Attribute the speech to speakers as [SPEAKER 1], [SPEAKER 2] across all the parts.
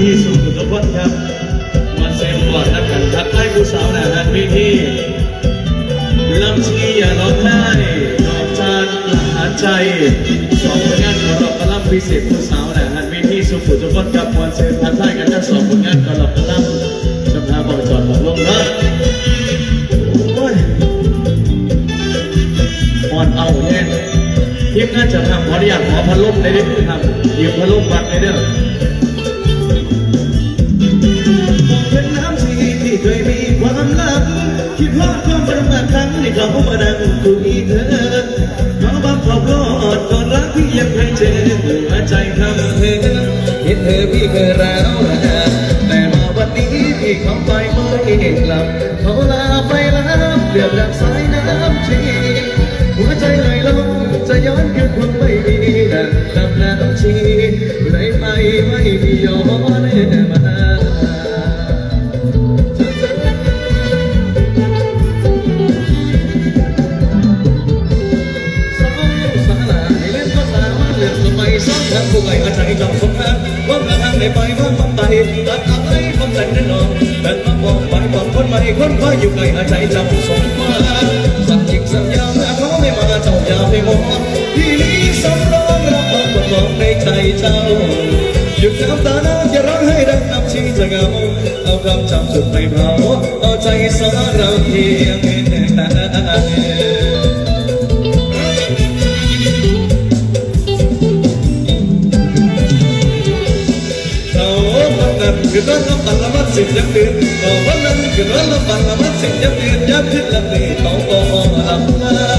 [SPEAKER 1] ธีสุขุทุกคนครับมันเซนปลอดนักกันทักไอ้ผู้สาวหน้าหันพิธีลำชีอย่าร้องไห้ดอกจานละหารใจสองผลงานของเรากำลังพิเศษผู้สาวหน้าหันพิธีสุขุทุกคนกับมวลเซนทักทายกันทั้งสองผลงานของเรากำลังจำพาบอกจอดบอกลงนะโอ้ยอ่อนเอาแน่ทีมงานจะทำขออนุญาตขอพัดลมได้ด้วยครับเดี๋ยวพัดลมวัดได้เด้อเเคยมีความลับคิดว่าความประมาทครั้งที่เขามาดังคุยเธอขอบังขอบรอดก่อนรักที่ยังเคยเจอหัวใจทำเธอ
[SPEAKER 2] เห็นเธอพี่เคยร้าว ใจนั่นอนแต่มาบอกไปบอกคนใหม่คนคอยอยู่ไกลอาใจจำสงมาสัญญิงสัญญาแม้เขาไม่มาเจ้าอย่าไปมองที่นี้สำรองรับความกดมองในใจเจ้าหยุดน้ำตาน้ำอย่าร้องให้ดังน้ำชีจะเงาเอาคำจำสุดไปเผาเอาใจสาเราเพียงแค่ คือร้อนละปันละมัดสิ่งยังเดือนต่อวันนั้นคือร้อนละปันละมัดสิ่งยังเดือนยับทิศลำนี้เขาบอกอำลามา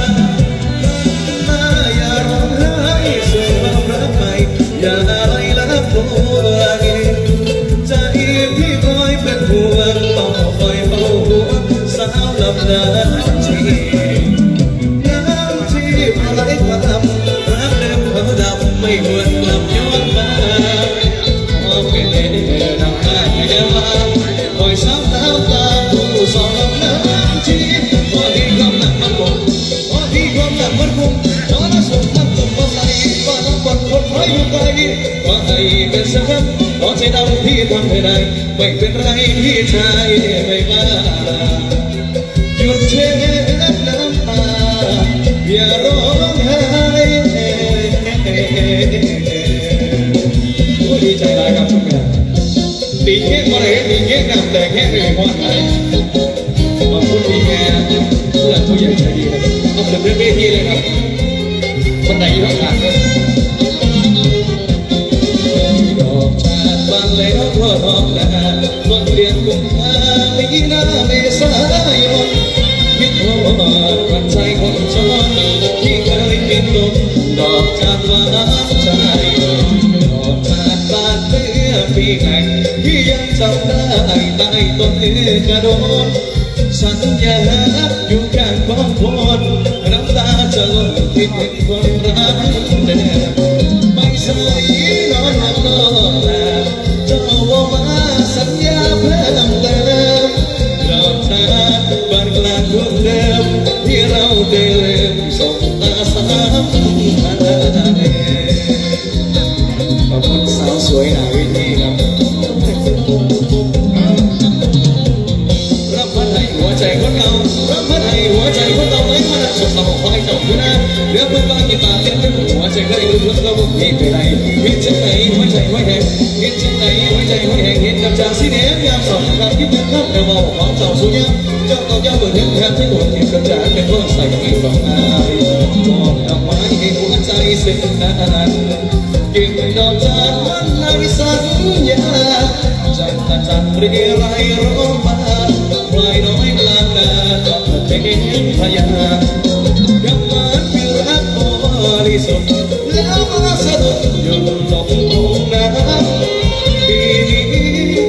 [SPEAKER 2] ำบนคนคอยอยู่ไกลว่าให้เป็นสักครั้งขอใจดำที่ทำให้ได้ไม่เป็นไรพี่ชายไม่ว่าหยุดเช็ดน้ำตาอย่าร้องไห้โอ้ดีใจหลายครับทุกท่านดีแค่มาเลยดีแค่นำแต่แค่ไม่พอใจขอบคุณพี่แกผู้หลักผู้ใหญ่ใจดีครับเอาเสด็จเวทีเลยครับคนไหนอยู่ข้างหลัง ชาบานแล้วทั่วท้องนาต้นเดือนกุมภามีนาเมษายนคิดว่าวันใจคนชนที่เคยกินนมดอกจากหวานใจดอกจากบานเมื่อปีไหนที่ยังจำได้ใต้ต้นกระโดดสัญญาอยู่ข้างบ้านคนน้ำตาจะลงที่เห็นคนรักเดิม ให้หัวใจคนเรารับพันให้หัวใจคนเราไว้มาสดสมองคอยเจ้าอยู่นะเรื่องเมื่อวานที่ตาเต้นเป็นหัวใจเคยรู้เรื่องเราบุกเหตุไปไหนเห็นจังไหนหัวใจไว้แหงเห็นจังไหนหัวใจไว้แหงเห็นกับจากสีแดงยามสองคำคิดยังครับแต่บอกของเจ้าสุญญาเจ้าต้องย้ำเบอร์ถึงแทนที่หัวเห็นกับจากเป็นคนใส่ไม่ต้องอายมองเอาไว้ให้หัวใจสิ้นนานกิ่งดอกจานวันในสัญญาจันทร์จันทร์เรียไรร้องมาปลายน้อยกลางนาก็ เป็นพยานกับมันคือรักบริสุทธิ์แล้วมาสะดุดอยู่ตรงตรงน้ำปีนี้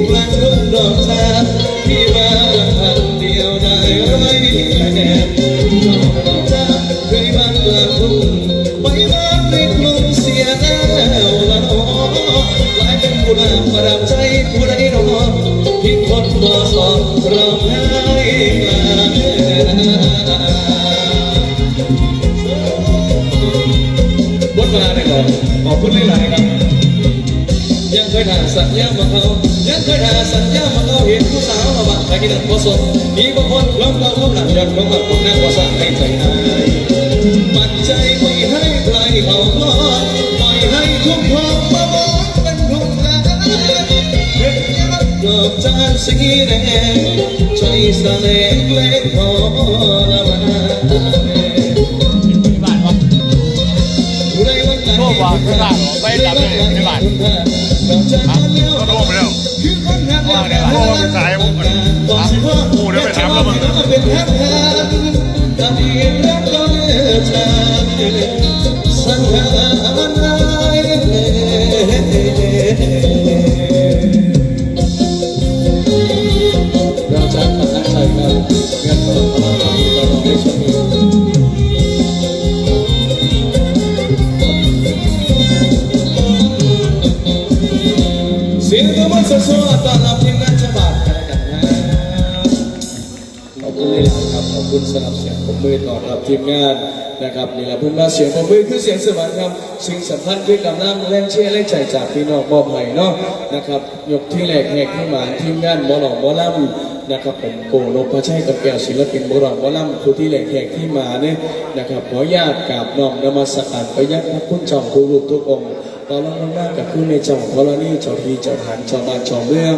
[SPEAKER 2] กลางทุ่งดอกจาที่มาพันเดียวได้ไรแน่ดอกจานเคยมากลางทุ่งไปบ้านในกรุงเสียแล้วละนอหลายเป็นผู้นำประดับใจผู้ใดรอที่คนบ่สอนเราให้ บทมาเลยก่อนขอบคุณหลายๆครับ ยังเคยยทายสัญญามาเขายังเคยทายสัญญามาเขาเห็นผู้สาวมาบังใครกินบ่สนมีบางคนล้มเราล้มหลังยันล้มหักคนนั่งว่าสั่งให้ใจหายปัจจัยไม่ให้ใครเขาพอปล่อยให้คุ้มคน อกจานสีแดงใจสลงเล็กพอละมา
[SPEAKER 3] ที่บ้านวะโทรบอกไม่ได้หรอไม่รับเลยไม่ได้
[SPEAKER 4] ก็โทรไปแล้วโทรไปสายผมก่อนกูเดี๋ยวไปถามแล้วมึง
[SPEAKER 2] สังหาร เงินตัวพลังเราเราได้ชมเสียงตะวันสดๆตอนรับทีมงานฉบับกันแล้วกันนะขอบคุณเลยนะครับขอบคุณสำหรับเสียงผมมือต้อนรับทีมงานนะครับนี่แหละพื่นมาเสียงผมมือคือเสียงสวรรค์ครับสิ่งสำคัญคือกำลังแรงเชียร์แรงใจจากพี่น้องมอบให้เนาะนะครับยกที่แรกแหกที่หมานทีมงานหมอหลอกหมอลำ นะครับผมโกนพชัยกับแก้วศิลปินโบราณหมอลำครูที่แหลกแหกที่มาเนี่ยนะครับขอญาตกราบน้อมนมัสการไปยังพระคุณเจ้าทุกรูปทุกองค์ตอนนั้นมากกับผู้ในเจ้าธรณีเจ้าทีเจ้าฐานเจ้าบ้านเจ้าเมือง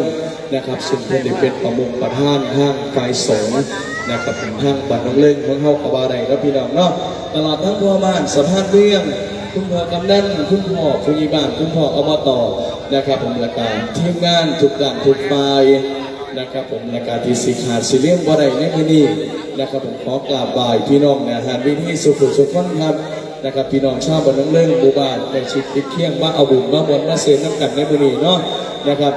[SPEAKER 2] นะครับซึ่งเพื่อนได้เป็นประมุขประธานห้างไฟสงฆ์นะครับเป็นห้างบัตรน้องเล่งของเฮากบบาไดแล้วพี่น้องเนาะตลอดทั้งพ่อบ้านสะพานเรื่องคุณพ่อกำนันคุณพ่อผู้ใหญ่บ้านคุณพ่ออบตนะครับผมและการทีมงานทุกด้านทุกฝ่าย นะครับผมนาการที่สิขาดสิเลี่ยงบ่ได้ในมื้อนี้นะครับผมขอกราบบ่ายพี่น้องนะฮะวิธีสุขุสุขคนครับนะครับพี่น้องชาวบ้านน้องเล่งบูบานในชิดติดเที่ยงมาเอาบุญมาบนมาเสนน้ำกันในบุรีเนาะนะครับ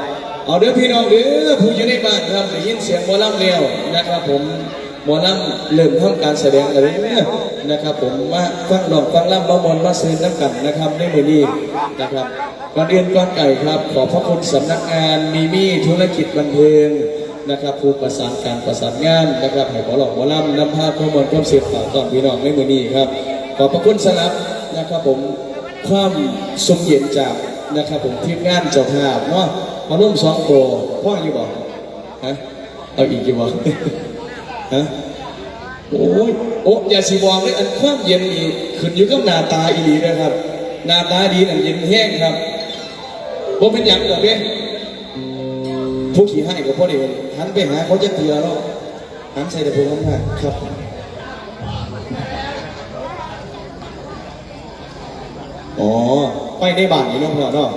[SPEAKER 2] เอาเด้อพี่น้องเด้อผู้อยู่ในบ้านครับได้ยินเสียงหมอลำเร็วนะครับผม หมอลำเริ่มทำการแสดงอะไรเนี่ยนะครับ ผมมาฟังดอกฟังลำมาบนมาเสนน้ำกันนะครับในบุรีนะครับก่อนอื่นก่อนไก่ครับ ขอพระคุณสำนักงานมีมี่ธุรกิจบันเทิงนะครับผู้ประสานการประสานงานนะครับให้ขอหลอกหมอลำนำภาพข้อมูลความเสียฝากตอนพี่น้องในมือนี้ครับ ขอบพระคุณสำหรับนะครับผมความสมเย็นจากนะครับผมทีมงานเจ้าภาพเนาะมาร่วมสองโปรพ่ออยู่บอกฮะเอาอีกกี่บอก ฮะโอ้ยโอ้ยาสีบอกเลยอันความเย็นนี่ขึ้นอยู่กับหน้าตาอีหลีนะครับ หน้าตาดีอันเย็นแห้งครับผมเป็นอย่างเดียวเนี่ยผู้ขี่ให้กับพ่อเดียวหันไปหาเขาจะเตือนแล้วหันใส่แต่พวกนั้นให้ครับอ๋อไฟในบ้านนี่น้องพ่อเนาะ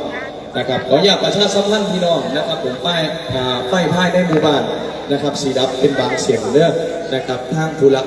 [SPEAKER 2] นะครับขออยากประชาสัมพันธ์พี่น้องนะครับผมป้ายอ่าไฟภายในหมู่บ้านนะครับสีดับเป็นบางเสียงเด้อนะครับทางธุระ